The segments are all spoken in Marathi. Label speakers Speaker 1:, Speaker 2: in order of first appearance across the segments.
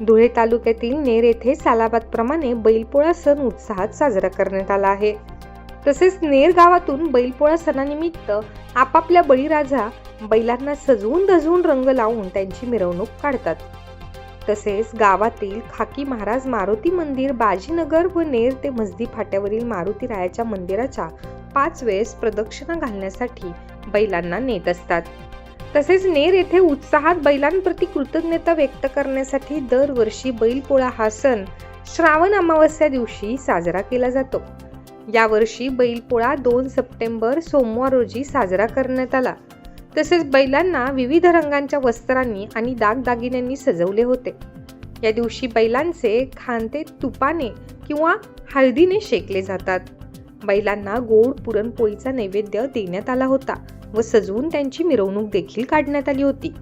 Speaker 1: धुळे तालुक्यातील नेर येथे सालाबादप्रमाणे बैलपोळा सण उत्साहात साजरा करण्यात आला आहे. तसेच नेर गावातून बैलपोळा सणानिमित्त आपापल्या बळीराजा बैलांना सजवून धजवून रंग लावून त्यांची मिरवणूक काढतात. तसेच गावातील खाकी महाराज मारुती मंदिर बाजीनगर व नेर ते मस्जिद फाट्यावरील मारुती रायाच्या मंदिराच्या पाच वेळेस प्रदक्षिणा घालण्यासाठी बैलांना नेत असतात. तसेच नेर येथे उत्साहात बैलांप्रती कृतज्ञता व्यक्त करण्यासाठी दरवर्षी बैलपोळा हा सण श्रावण अमावस्या दिवशी साजरा केला जातो. यावर्षी बैलपोळा दोन सप्टेंबर सोमवार रोजी साजरा करण्यात आला. तसेच बैलांना विविध रंगांच्या वस्त्रांनी आणि दागदागिन्यांनी सजवले होते. या दिवशी बैलांचे खांदे तुपाने किंवा हळदीने शेकले जातात. बैलांना गोड पुरणपोळीचा नैवेद्य देण्यात आला होता व सजवून त्यांची मिरवणूक देखील काढण्यात आली होती.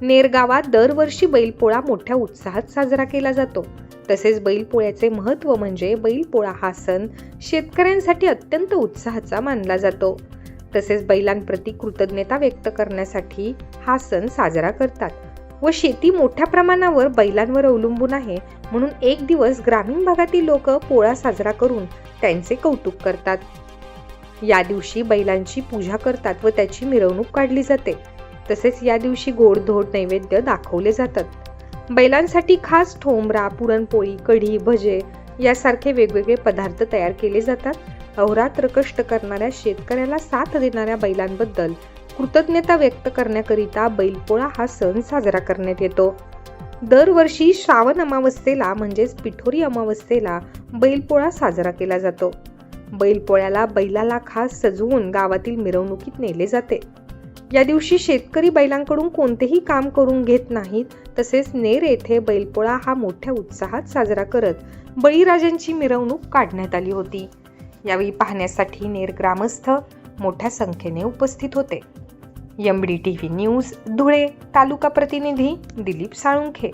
Speaker 1: नेर गावात दरवर्षी बैलपोळा मोठ्या उत्साहात साजरा केला जातो. तसेच बैलपोळ्याचे महत्त्व म्हणजे बैलपोळा हा सण शेतकऱ्यांसाठी अत्यंत उत्साहाचा मानला जातो. तसेच बैलांप्रती कृतज्ञता व्यक्त करण्यासाठी हा सण साजरा करतात व शेती मोठ्या प्रमाणावर बैलांवर अवलंबून आहे म्हणून एक दिवस ग्रामीण भागातील लोक पोळा साजरा करून त्यांचे कौतुक करतात. या दिवशी बैलांची पूजा करतात व त्याची मिरवणूक काढली जाते. तसेच या दिवशी गोडधोड नैवेद्य दाखवले जातात. बैलांसाठी खास ठोंबरा पुरणपोळी कढी भजे यासारखे वेगवेगळे पदार्थ तयार केले जातात. अहोरात्र कष्ट करणाऱ्या शेतकऱ्याला साथ देणाऱ्या बैलांबद्दल कृतज्ञता व्यक्त करण्याकरिता बैलपोळा हा सण साजरा करण्यात येतो. दरवर्षी श्रावण अमावस्येला म्हणजेच पिठोरी अमावस्येला बैलपोळा साजरा केला जातो. बैलपोळ्याला बैलाला खास सजवून गावातील मिरवणुकीत नेले जाते. या दिवशी शेतकरी बैलांकडून कोणतेही काम करून घेत नाहीत तसेच नेर येथे बैलपोळा हा मोठ्या उत्साहात साजरा करत बळीराजांची मिरवणूक काढण्यात आली होती. यावेळी पाहण्यासाठी नेर ग्रामस्थ मोठ्या संख्येने उपस्थित होते. M D T V news Dhule तालुका प्रतिनिधी दिलीप साळुंखे.